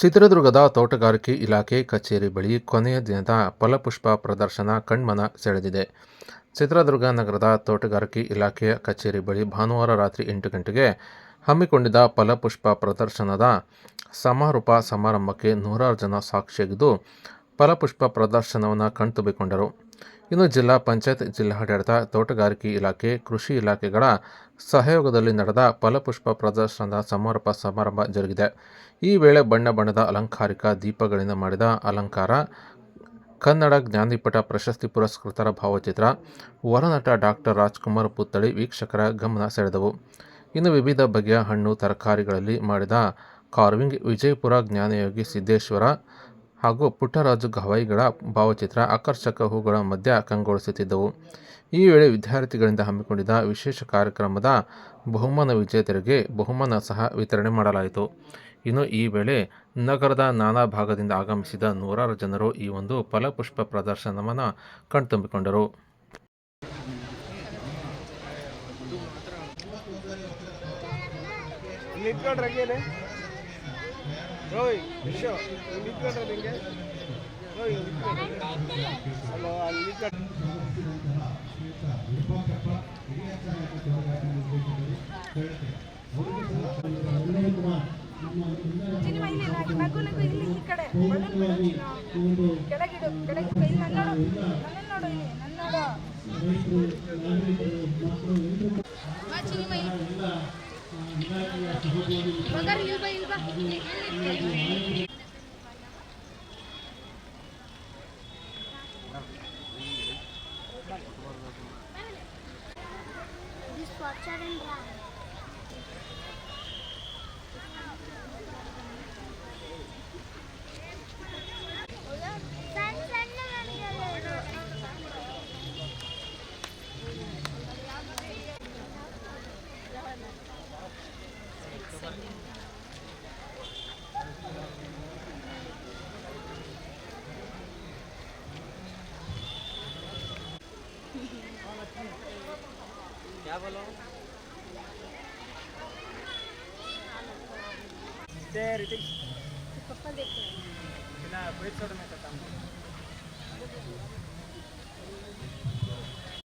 ಚಿತ್ರದುರ್ಗದ ತೋಟಗಾರಿಕೆ ಇಲಾಖೆ ಕಚೇರಿ ಬಳಿ ಕೊನೆಯ ದಿನದ ಫಲಪುಷ್ಪ ಪ್ರದರ್ಶನ ಕಣ್ಮನ ಸೆಳೆದಿದೆ. ಚಿತ್ರದುರ್ಗ ನಗರದ ತೋಟಗಾರಿಕೆ ಇಲಾಖೆಯ ಕಚೇರಿ ಬಳಿ ಭಾನುವಾರ ರಾತ್ರಿ ಎಂಟು ಗಂಟೆಗೆ ಹಮ್ಮಿಕೊಂಡಿದ್ದ ಫಲಪುಷ್ಪ ಪ್ರದರ್ಶನದ ಸಮಾರೋಪ ಸಮಾರಂಭಕ್ಕೆ ನೂರಾರು ಜನ ಸಾಕ್ಷಿಯಾಗಿದ್ದು, ಫಲಪುಷ್ಪ ಪ್ರದರ್ಶನವನ್ನು ಕಣ್ತುಂಬಿಕೊಂಡರು. ಇನ್ನು ಜಿಲ್ಲಾ ಪಂಚಾಯತ್ ಜಿಲ್ಲಾಡಳಿತ, ತೋಟಗಾರಿಕೆ ಇಲಾಖೆ, ಕೃಷಿ ಇಲಾಖೆಗಳ ಸಹಯೋಗದಲ್ಲಿ ನಡೆದ ಫಲಪುಷ್ಪ ಪ್ರದರ್ಶನದ ಸಮಾರೋಪ ಸಮಾರಂಭ ಜರುಗಿದೆ. ಈ ವೇಳೆ ಬಣ್ಣ ಬಣ್ಣದ ಅಲಂಕಾರಿಕ ದೀಪಗಳಿಂದ ಮಾಡಿದ ಅಲಂಕಾರ, ಕನ್ನಡ ಜ್ಞಾನಪೀಠ ಪ್ರಶಸ್ತಿ ಪುರಸ್ಕೃತರ ಭಾವಚಿತ್ರ, ವರನಟ ಡಾಕ್ಟರ್ ರಾಜ್ಕುಮಾರ್ ಪುತ್ಥಳಿ ವೀಕ್ಷಕರ ಗಮನ ಸೆಳೆದವು. ಇನ್ನು ವಿವಿಧ ಬಗೆಯ ಹಣ್ಣು, ತರಕಾರಿಗಳಲ್ಲಿ ಮಾಡಿದ ಕಾರ್ವಿಂಗ್, ವಿಜಯಪುರ ಜ್ಞಾನಯೋಗಿ ಸಿದ್ದೇಶ್ವರ ಹಾಗೂ ಪುಟ್ಟರಾಜು ಗವಾಯಿಗಳ ಭಾವಚಿತ್ರ ಆಕರ್ಷಕ ಹೂಗಳ ಮಧ್ಯ ಕಂಗೊಳಿಸುತ್ತಿದ್ದವು. ಈ ವೇಳೆ ವಿದ್ಯಾರ್ಥಿಗಳಿಂದ ಹಮ್ಮಿಕೊಂಡಿದ್ದ ವಿಶೇಷ ಕಾರ್ಯಕ್ರಮದ ಬಹುಮಾನ ವಿಜೇತರಿಗೆ ಬಹುಮಾನ ಸಹ ವಿತರಣೆ ಮಾಡಲಾಯಿತು. ಇನ್ನು ಈ ವೇಳೆ ನಗರದ ನಾನಾ ಭಾಗದಿಂದ ಆಗಮಿಸಿದ ನೂರಾರು ಜನರು ಈ ಒಂದು ಫಲಪುಷ್ಪ ಪ್ರದರ್ಶನವನ್ನು ಕಣ್ತುಂಬಿಕೊಂಡರು. ರೋಯ್, ವಿಶ್ವ ಇಲ್ಲಿ ಇಟ್ಕೊಂಡ್ರೆ ನಿಂಗೆ? ರೋಯ್ ಇಲ್ಲಿ ಅಲ್ಲೋ, ಅಲ್ಲಿ ಇಟ್ಕೊಂಡ್ರೆ ಚಿನ್ನಿ ಇಲ್ಲಿ ನಗು ನಗು ನಗು ಇಲ್ಲಿ ಈ ಕಡೆ ಬಲೂನ್ ಬಿಡು ಚಿನ್ನು. ಕೆಳಗಿಡು ಕೆಳಗೆ ಕೈ ನನ್ನ ನೋಡು ಇಲ್ಲಿ ನೋಡು This water and dry. diavolo. Misteri, tei. Kepala dekat. Kenapa? Bukan cermin tetamu.